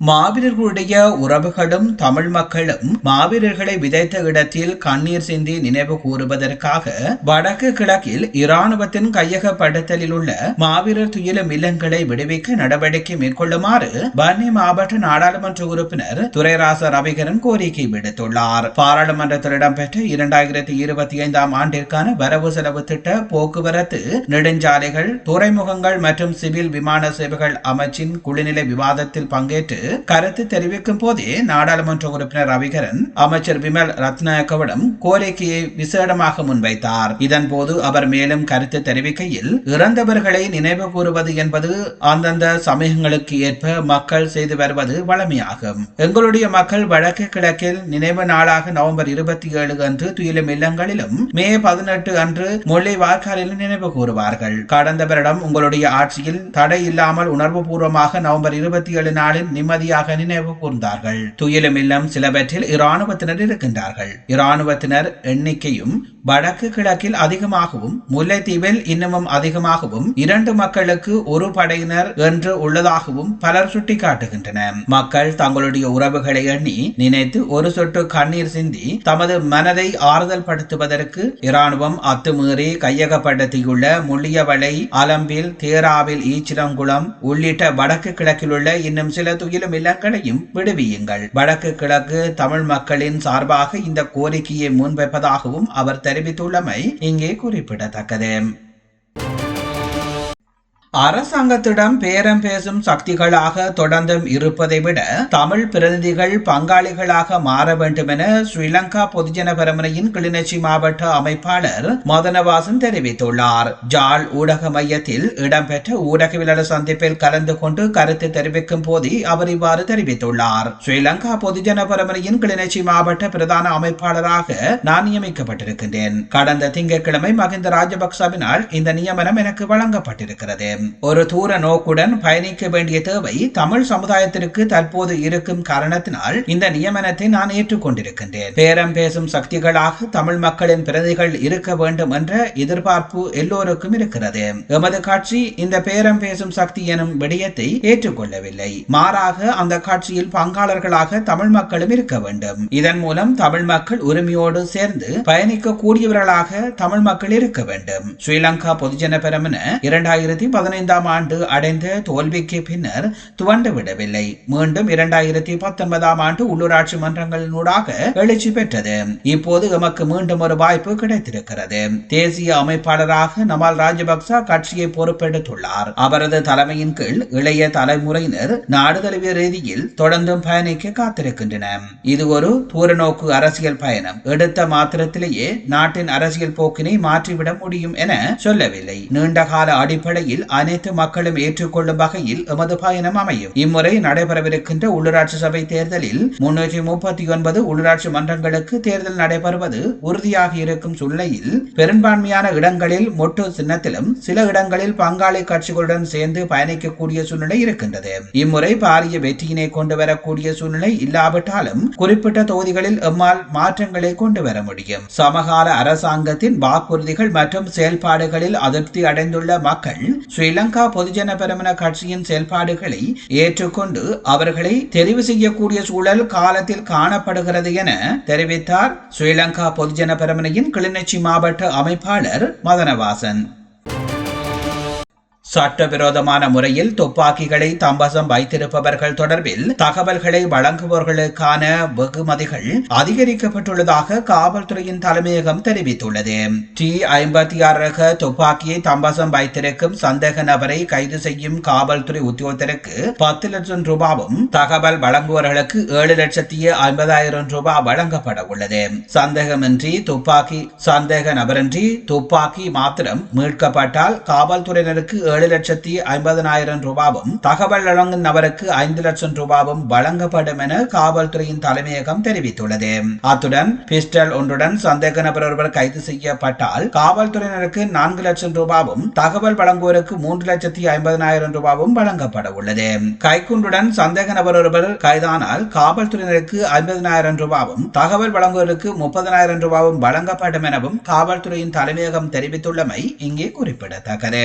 மாவீரர்களுடைய உறவுகளும் தமிழ் மக்களும் மாவீரர்களை விதைத்த இடத்தில் கண்ணீர் சிந்தி நினைவு கூறுவதற்காக வடக்கு கிழக்கில் இராணுவத்தின் கையகப்படுத்தலில் உள்ள மாவீரர் துயிலும் இல்லங்களை விடுவிக்க நடவடிக்கை மேற்கொள்ளுமாறு பன்னி மாவட்ட நாடாளுமன்ற உறுப்பினர் துரைராச ரவிகரன் கோரிக்கை விடுத்துள்ளார். பாராளுமன்றத்தில் இடம்பெற்ற இரண்டாயிரத்தி இருபத்தி ஐந்தாம் ஆண்டிற்கான வரவு செலவு திட்ட போக்குவரத்து நெடுஞ்சாலைகள் துறைமுகங்கள் மற்றும் சிவில் விமான சேவைகள் அமைச்சின் குழுநிலை விவாதத்தில் பங்கேற்று கருத்து தெரிவிக்கும் போதே நாடாளுமன்ற உறுப்பினர் ரவிகரன் அமைச்சர் விமல் ரத்நாயக்கவிடம் கோரிக்கையை விசேடமாக முன்வைத்தார். இதன் போது அவர் மேலும் கருத்து தெரிவிக்கையில் இறந்தவர்களை நினைவு கூறுவது என்பது அந்தந்த சமயங்களுக்கு ஏற்ப மக்கள் செய்து வருவது வளமையாகும். எங்களுடைய மக்கள் வடக்கு கிழக்கில் நினைவு நாளாக நவம்பர் இருபத்தி ஏழு அன்று துயிலும் இல்லங்களிலும் மே பதினெட்டு அன்று முல்லை வாய்க்காலிலும் நினைவு கூறுவார்கள். கடந்த வருடம் உங்களுடைய ஆட்சியில் தடை இல்லாமல் உணர்வு பூர்வமாக நவம்பர் இருபத்தி ஏழு நாளில் நிம்மதியாக நினைவு கூர்ந்தார்கள். துயிலும் இல்லம் சிலவற்றில் இராணுவத்தினர் இருக்கின்றார்கள். இராணுவத்தினர் எண்ணிக்கையும் வடக்கு கிழக்கில் அதிகமாகவும் முல்லைத்தீவில் இன்னமும் அதிகமாகவும் இரண்டு மக்களுக்கு ஒரு படையினர் என்று உள்ளதாகவும் பலர் சுட்டிக்காட்டுகின்றனர் மக்கள் தங்களுடைய உறவுகளை எண்ணி நினைத்து ஒரு சொட்டு கண்ணீர் சிந்தி தமது மனதை ஆறுதல் படுத்துவதற்கு இராணுவம் அத்துமீறி கையகப்படுத்தியுள்ள முள்ளியவளை அலம்பில் தேராவில் ஈச்சிரங்குளம் உள்ளிட்ட வடக்கு கிழக்கில் உள்ள இன்னும் சில துயிலும் இல்லங்களையும் விடுவியுங்கள். வடக்கு கிழக்கு தமிழ் மக்களின் சார்பாக இந்த கோரிக்கையை முன்வைப்பதாகவும் அவர் தெரிவித்துள்ளமை இங்கே குறிப்பிடத்தக்கது. அரசாங்கத்திடம் பேரம் பேசும் சக்திகளாக தொடர்ந்தும் இருப்பதை விட தமிழ் பிரதிநிதிகள் பங்காளிகளாக மாற வேண்டும் என ஸ்ரீலங்கா பொதுஜன பெரமுனையின் கிளிநொச்சி மாவட்ட அமைப்பாளர் மதனவாசன் தெரிவித்துள்ளார். ஜாழ் ஊடக மையத்தில் இடம்பெற்ற ஊடகவியலாளர் சந்திப்பில் கலந்து கொண்டு கருத்து தெரிவிக்கும் போதே அவர் இவ்வாறு தெரிவித்துள்ளார். ஸ்ரீலங்கா பொதுஜன பெரமுனையின் கிளிநொச்சி மாவட்ட பிரதான அமைப்பாளராக நான் நியமிக்கப்பட்டிருக்கின்றேன். கடந்த திங்கட்கிழமை மகிந்த ராஜபக்சவினால் இந்த நியமனம் எனக்கு வழங்கப்பட்டிருக்கிறது. ஒரு தூர நோக்குடன் பயணிக்க வேண்டிய தேவை தமிழ் சமுதாயத்திற்கு தற்போது இருக்கும் காரணத்தினால் இந்த நியமனத்தை நான் ஏற்றுக்கொண்டிருக்கின்றேன். பேரம் பேசும் சக்திகளாக தமிழ் மக்களின் பிரதிகள் இருக்க வேண்டும் என்ற எதிர்பார்ப்பு எல்லோருக்கும் இருக்கிறது. எமது கட்சி இந்த பேரம் பேசும் சக்தி எனும் விடயத்தை ஏற்றுக்கொள்ளவில்லை. மாறாக அந்த கட்சியில் பங்காளர்களாக தமிழ் மக்களும் இருக்க வேண்டும். இதன் மூலம் தமிழ் மக்கள் உரிமையோடு சேர்ந்து பயணிக்க கூடியவர்களாக தமிழ் மக்கள் இருக்க வேண்டும். ஸ்ரீலங்கா பொதுஜன பெரமுன இரண்டாயிரத்தி பதினைந்தாம் ஆண்டு அடைந்த தோல்விக்கு பின்னர் துவண்டு விடவில்லை. மீண்டும் இரண்டாயிரத்தி பத்தொன்பதாம் ஆண்டு உள்ளூராட்சி மன்றங்களினூடாக எழுச்சி பெற்றது. இப்போது எமக்கு மீண்டும் ஒரு வாய்ப்பு கிடைத்திருக்கிறது. தேசிய அமைப்பாளராக நமால் ராஜபக்ச கட்சியை பொறுப்பெடுத்துள்ளார். அவரது தலைமையின் கீழ் இளைய தலைமுறையினர் நாடு தழுவிய ரீதியில் தொடர்ந்தும் பயணிக்க காத்திருக்கின்றன. இது ஒரு தூரநோக்கு அரசியல் பயணம். எடுத்த மாத்திரத்திலேயே நாட்டின் அரசியல் போக்கினை மாற்றிவிட முடியும் என சொல்லவில்லை. நீண்டகால அடிப்படையில் அனைத்து மக்களும் ஏற்றுக்கொள்ளும் வகையில் எமது பயணம் அமையும். இம்முறை நடைபெறவிருக்கின்ற உள்ளூராட்சி சபை தேர்தலில் முன்னூற்றி முப்பத்தி ஒன்பது உள்ளூராட்சி மன்றங்களுக்கு தேர்தல் நடைபெறுவது உறுதியாக இருக்கும் சூழ்நிலையில் பெரும்பான்மையான இடங்களில் மொட்டு சின்னத்திலும் சில இடங்களில் பங்காளி கட்சிகளுடன் சேர்ந்து பயணிக்கக்கூடிய சூழ்நிலை இருக்கின்றது. இம்முறை பாரிய வெற்றியினை கொண்டு வரக்கூடிய சூழ்நிலை இல்லாவிட்டாலும் குறிப்பிட்ட தொகுதிகளில் எம்மால் மாற்றங்களை கொண்டு வர முடியும். சமகால அரசாங்கத்தின் வாக்குறுதிகள் மற்றும் செயல்பாடுகளில் அதிருப்தி அடைந்துள்ள மக்கள் ஸ்ரீலங்கா பொதுஜன பெருமன கட்சியின் செயல்பாடுகளை ஏற்றுக்கொண்டு அவர்களை தெரிவு செய்யக்கூடிய சூழல் காலத்தில் காணப்படுகிறது என தெரிவித்தார் ஸ்ரீலங்கா பொதுஜன பெருமனையின் கிளிநொச்சி மாவட்ட அமைப்பாளர் மதனவாசன். சட்டவிரோதமான முறையில் துப்பாக்கிகளை தம்பசம் வைத்திருப்பவர்கள் தொடர்பில் தகவல்களை வழங்குபவர்களுக்கான வெகுமதிகள் அதிகரிக்கப்பட்டுள்ளதாக காவல்துறையின் தலைமையகம் தெரிவித்துள்ளது. டி ஐம்பத்தி ஆறு ரக துப்பாக்கியை தம்பசம் வைத்திருக்கும் சந்தேக நபரை கைது செய்யும் காவல்துறை உத்தியோகத்திற்கு பத்து லட்சம் ரூபாவும் தகவல் வழங்குவவர்களுக்கு ஏழு லட்சத்தி ஐம்பதாயிரம் ரூபாய் வழங்கப்பட உள்ளது. சந்தேகமின்றி துப்பாக்கி சந்தேக நபரின்றி துப்பாக்கி மாத்திரம் மீட்கப்பட்டால் காவல்துறையினருக்கு ஏழு லட்சத்தி ஐம்பதனாயிரம் ரூபாவும் தகவல் வழங்கும் நபருக்கு ஐந்து லட்சம் ரூபாவும் வழங்கப்படும் என காவல்துறையின் தலைமையகம் தெரிவித்துள்ளது. அத்துடன் பிஸ்டல் ஒன்றுடன் சந்தேக நபர் ஒருவர் கைது செய்யப்பட்டால் காவல்துறையினருக்கு நான்கு லட்சம் ரூபாவும் தகவல் வழங்குவோருக்கு மூன்று லட்சத்தி ஐம்பதனாயிரம் ரூபாவும் வழங்கப்பட உள்ளது. கைக்குண்டுடன் சந்தேக நபர் ஒருவர் கைதானால் காவல்துறையினருக்கு ஐம்பதனாயிரம் ரூபாவும் தகவல் வழங்குவோருக்கு முப்பதனாயிரம் ரூபாவும் வழங்கப்படும் எனவும் காவல்துறையின் தலைமையகம் தெரிவித்துள்ளமை இங்கே குறிப்பிடத்தக்கது.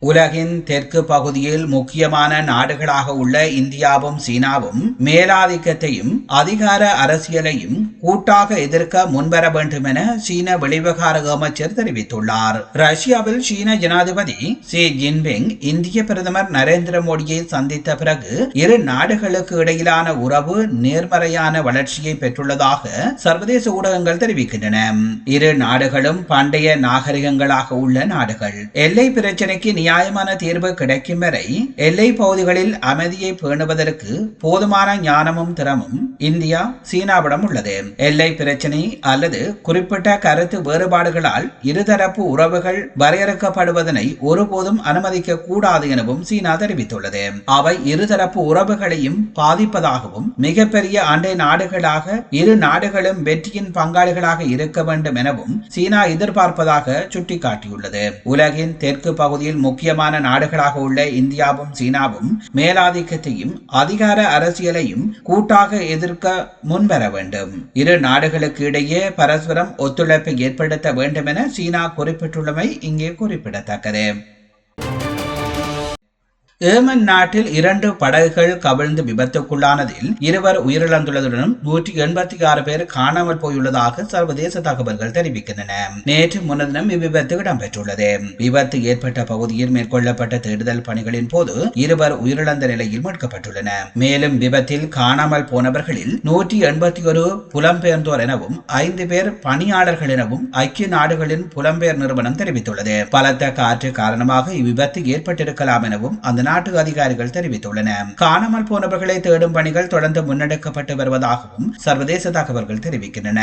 உலகின் தெற்கு பகுதியில் முக்கியமான நாடுகளாக உள்ள இந்தியாவும் சீனாவும் மேலாதிக்கத்தையும் அதிகார அரசியலையும் கூட்டாக எதிர்க்க முன்வர வேண்டும் என சீன வெளிவிவகார அமைச்சர் தெரிவித்துள்ளார். ரஷ்யாவில் சீன ஜனாதிபதி ஷி ஜின்பிங் இந்திய பிரதமர் நரேந்திர மோடியை சந்தித்த பிறகு இரு நாடுகளுக்கு இடையிலான உறவு நேர்மறையான வளர்ச்சியை பெற்றுள்ளதாக சர்வதேச ஊடகங்கள் தெரிவிக்கின்றன. இரு நாடுகளும் பண்டைய நாகரிகங்களாக உள்ள நாடுகள். எல்லை பிரச்சினைக்கு நியாயமான தீர்வு கிடைக்கும் வரை எல்லை பகுதிகளில் அமைதியை பேணுவதற்கு போதுமான ஞானமும் திறமும் இந்தியா சீனாவிடம் உள்ளது. எல்லை பிரச்சினை அல்லது குறிப்பிட்ட கருத்து வேறுபாடுகளால் இருதரப்பு உறவுகள் வரையறுக்கப்படுவதனை ஒருபோதும் அனுமதிக்க கூடாது எனவும் சீனா தெரிவித்துள்ளது. அவை இருதரப்பு உறவுகளையும் பாதிப்பதாகவும் மிகப்பெரிய அண்டை நாடுகளாக இரு நாடுகளும் வெற்றியின் பங்காளிகளாக இருக்க வேண்டும் எனவும் சீனா எதிர்பார்ப்பதாக சுட்டிக்காட்டியுள்ளது. உலகின் தெற்கு பகுதியில் முக்கியமான நாடுகளாக உள்ள இந்தியாவும் சீனாவும் மேலாதிக்கத்தையும் அதிகார அரசியலையும் கூட்டாக எதிர்க்க முன்வர வேண்டும். இரு நாடுகளுக்கு இடையே பரஸ்பரம் ஒத்துழைப்பை ஏற்படுத்த வேண்டும் என சீனா குறிப்பிட்டுள்ளமை இங்கே குறிப்பிடத்தக்கது. ஏமன் நாட்டில் இரண்டு படகுகள் கவிழ்ந்து விபத்துக்குள்ளானதில் இருவர் உயிரிழந்துள்ளதுடன் நூற்றி எண்பத்தி ஆறு பேர் காணாமல் போயுள்ளதாக சர்வதேச தகவல்கள் தெரிவிக்கின்றன. நேற்று முன்தினம் இவ்விபத்து இடம்பெற்றுள்ளது. விபத்து ஏற்பட்ட பகுதியில் மேற்கொள்ளப்பட்ட தேடுதல் பணிகளின் போது இருவர் உயிரிழந்த நிலையில் மீட்கப்பட்டுள்ளன. மேலும் விபத்தில் காணாமல் போனவர்களில் நூற்றி எண்பத்தி ஒரு புலம்பெயர்ந்தோர் எனவும் ஐந்து பேர் பணியாளர்கள் எனவும் ஐக்கிய நாடுகளின் புலம்பெயர் நிறுவனம் தெரிவித்துள்ளது. பலத்த காற்று காரணமாக இவ்விபத்து ஏற்பட்டிருக்கலாம் எனவும் அந்த நாட்டு அதிகாரிகள் தெரிவித்துள்ளனர் காணாமல் போனவர்களை தேடும் பணிகள் தொடர்ந்து முன்னெடுக்கப்பட்டு வருவதாகவும் சர்வதேச தகவல்கள் தெரிவிக்கின்றன.